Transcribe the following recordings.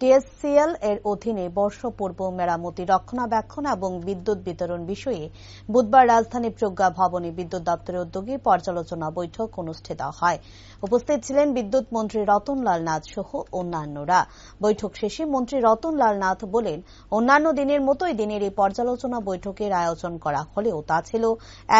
টিএসসিএল এর অধীনে বর্ষপূর্ব মেরামতি, রক্ষণাবেক্ষণ এবং বিদ্যুৎ বিতরণ বিষয়ে বুধবার রাজধানী প্রজ্ঞা ভবনে বিদ্যুৎ দপ্তরের উদ্যোগে পর্যালোচনা বৈঠক অনুষ্ঠিত হয়। উপস্থিত ছিলেন বিদ্যুৎ মন্ত্রী রতনলাল নাথ সহ অন্যান্যরা। বৈঠক শেষে মন্ত্রী রতনলাল নাথ বলেন, অন্যান্য দিনের মতোই দিনের এই পর্যালোচনা বৈঠকের আয়োজন করা হলেও তা ছিল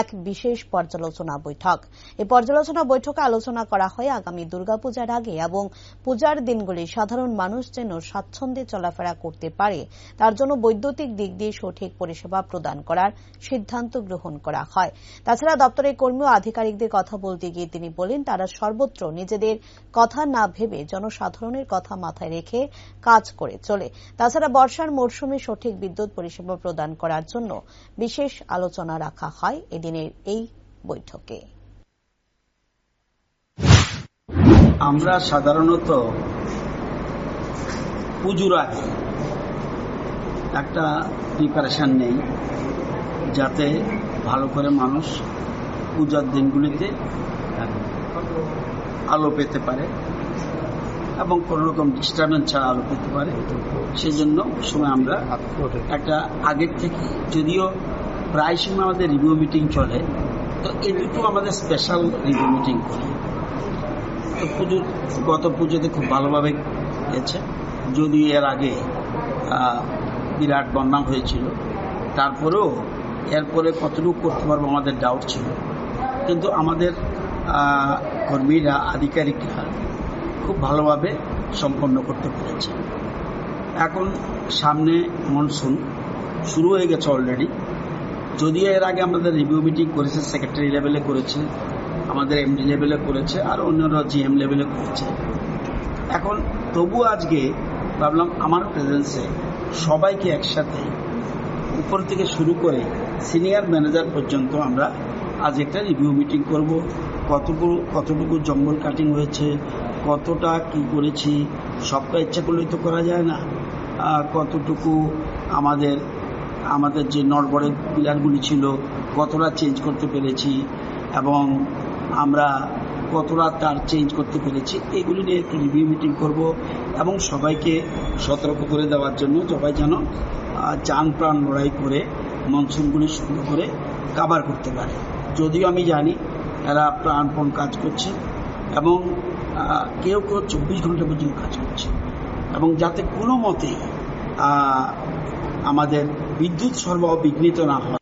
এক বিশেষ পর্যালোচনা বৈঠক। এই পর্যালোচনা বৈঠকে আলোচনা করা হয় আগামী দুর্গাপূজার আগে এবং পূজার দিনগুলি সাধারণ মানুষ যেন স্বাচ্ছন্দ্যে চলাফেরা করতে পারে। তার জন্য বৈদ্যুতিক দিক দিয়ে সঠিক পরিষেবা প্রদান করার সিদ্ধান্ত গ্রহণ করা হয়। তাছাড়া দপ্তরের কর্মী ও আধিকারিকদের কথা বলতে গিয়ে তিনি বলেন, তারা সর্বত্র নিজেদের কথা না ভেবে জনসাধারণের কথা মাথায় রেখে কাজ করে চলে। তাছাড়া বর্ষার মরশুমে সঠিক বিদ্যুৎ পরিষেবা প্রদান করার জন্য বিশেষ আলোচনা রাখা হয় এদিনের এই বৈঠকে। আমরা সাধারণত পুজোর আগে একটা প্রিপারেশান নেই, যাতে ভালো করে মানুষ পূজার দিনগুলিতে আলো পেতে পারে এবং কোনো রকম ডিস্টারবেন্স ছাড়া আলো পেতে পারে। সেই জন্য সময় আমরা একটা আগের থেকে, যদিও প্রায় সময় আমাদের রিভিউ মিটিং চলে, তো এই দুটো আমাদের স্পেশাল রিভিউ মিটিং করি। তো পুজোর গত পুজোতে খুব ভালোভাবে গেছে। যদিও এর আগে বিরাট বন্যা হয়েছিল, তারপরেও এরপরে কতটুকু করতে পারব আমাদের ডাউট ছিল। কিন্তু আমাদের কর্মীরা, আধিকারিকরা খুব ভালোভাবে সম্পন্ন করতে পেরেছে। এখন সামনে মনসুন শুরু হয়ে গেছে অলরেডি যদিও এর আগে আমাদের রিভিউ মিটিং করেছে সেক্রেটারি লেভেলে করেছে, আমাদের এমডি লেভেলে করেছে, আর অন্যরা জিএম লেভেলে করেছে। এখন তবু আজকে ভাবলাম আমার প্রেজেন্সে সবাইকে একসাথে উপর থেকে শুরু করে সিনিয়র ম্যানেজার পর্যন্ত আমরা আজ একটা রিভিউ মিটিং করব। কতটুকু কতটুকু জঙ্গল কাটিং হয়েছে, কতটা কি করেছি, সবটা ইচ্ছা করলেই তো করা যায় না। কতটুকু আমাদের আমাদের যে নড়বড়ের পিলারগুলি ছিল, কতটা চেঞ্জ করতে পেরেছি, এবং আমরা কতটা তার চেঞ্জ করতে পেরেছি। এগুলি নিয়ে একটু রিভিউ মিটিং করব এবং সবাইকে সতর্ক করে দেওয়ার জন্য সবাই যেন যান প্রাণ লড়াই করে মনসুনগুলি সুন্দর করে কাভার করতে পারে। যদিও আমি জানি এরা প্রাণপণ কাজ করছে এবং কেউ কেউ চব্বিশ ঘণ্টা পর্যন্ত কাজ করছে এবং যাতে কোনো আহ, আমাদের বিদ্যুৎ সরবরাহ বিঘ্নিত না হয়